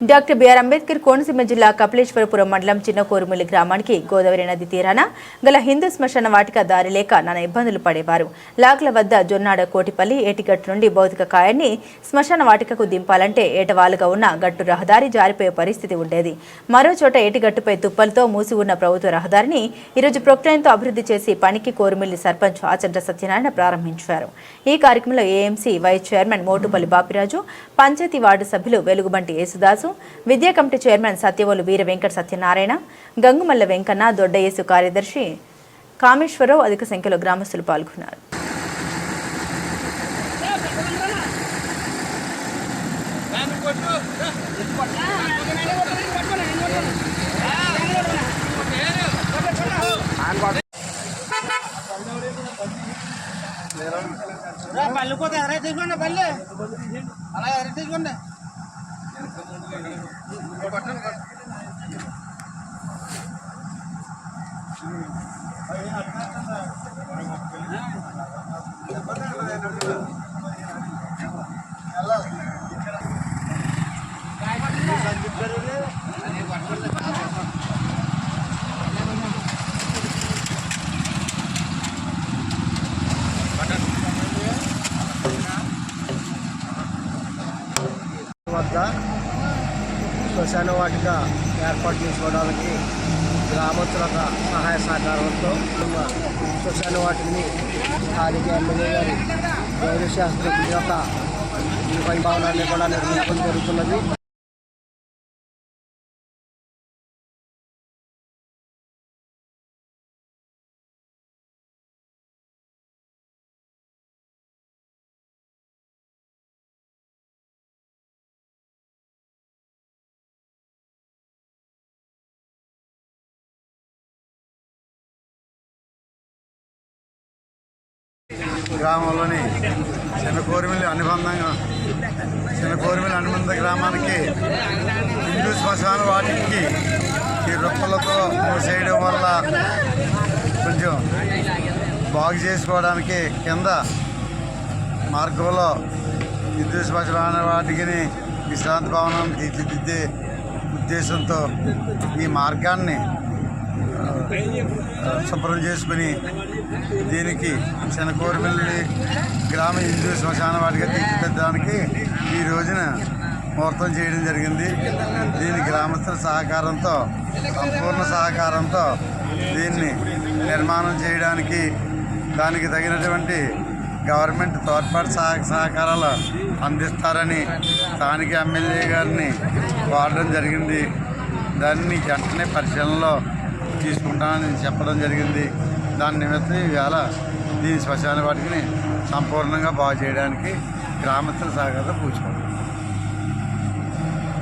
Doctor BR Ambedkar Konaseema జిల్లా కపిలేశ్వరపురం మండలం చిన్న కోరుమిల్లి గ్రామానికి గోదావరి నది తీరాన గల హిందూ శ్మశాన వాటిక దారి లేక నానా ఇబ్బందులు పడేవారు. లాక్ల వద్ద జొన్నాడ కోటిపల్లి ఏటిగట్టు నుండి భౌతిక కాయాన్ని శ్మశాన వాటికకు దింపాలంటే ఏటవాలుగా ఉన్న గట్టు రహదారి జారిపోయే పరిస్థితి ఉండేది. మరో చోట ఏటిగట్టుపై తుప్పలతో మూసి ఉన్న ప్రభుత్వ రహదారిని ఈరోజు ప్రొక్లైన్తో అభివృద్ధి చేసి పనికి కోరుమిల్లి సర్పంచ్ ఆచంట సత్యనారాయణ ప్రారంభించారు. ఈ కార్యక్రమంలో AMC vice chairman Motupalli Bapiraju panchayati ward సభ్యులు వెలుగుబంటి యేసుదాసు విద్యా కమిటీ చైర్మన్ సత్యవోలు వీర వెంకట సత్యనారాయణ గంగుమల్ల వెంకన్న దొడ్డయేసు కార్యదర్శి కామేశ్వరరావు అధిక సంఖ్యలో గ్రామస్తులు పాల్గొన్నారు. పళ్ళు పోతే ఎదరై తీసుకోండి పళ్ళు. అలా ఎదరై తీసుకోండి. వద్ద శ్మశాన వాటిక ఏర్పాటు చేసుకోవడానికి గ్రామస్తుల సహాయ సహకారంతో శ్మశాన వాటిని స్థానిక ఎమ్మెల్యే గారి గౌరవ శాస్త్రజ్ఞ యొక్క ఈ పై భవనాన్ని కూడా నిర్మించడం జరుగుతున్నది. గ్రామంలోని చిన్న కోరిమిల్లి అనుబంధంగా చిన్న కోరిమిల్లి అనుబంధ గ్రామానికి హిందూ శ్మశాన వాటికి ఈ రొప్పలతో మూసేయడం వల్ల కొంచెం బాగు చేసుకోవడానికి కింద మార్గంలో హిందూ శ్మశాన వాటికి విశ్రాంతి భవనం తీర్చిదిద్దే ఉద్దేశంతో ఈ మార్గాన్ని శుభ్రం చేసుకుని దీనికి శనకూరపల్లి గ్రామ హిందూ శ్మశాన వాటిగా తీర్చిదిద్దడానికి ఈ రోజున ముహూర్తం చేయడం జరిగింది. దీని గ్రామస్తుల సహకారంతో సంపూర్ణ సహకారంతో దీన్ని నిర్మాణం చేయడానికి దానికి తగినటువంటి గవర్నమెంట్ తోడ్పాటు సహ సహకారాలు అందిస్తారని స్థానిక ఎమ్మెల్యే గారిని వాడడం జరిగింది. దాన్ని వెంటనే పరిశీలనలో తీసుకుంటానని చెప్పడం జరిగింది. దాని నిమిత్తం ఇవాళ దీని శ్మశాన వాటిని సంపూర్ణంగా బాగు చేయడానికి గ్రామస్తుల సహకారం పూచుకుంటాం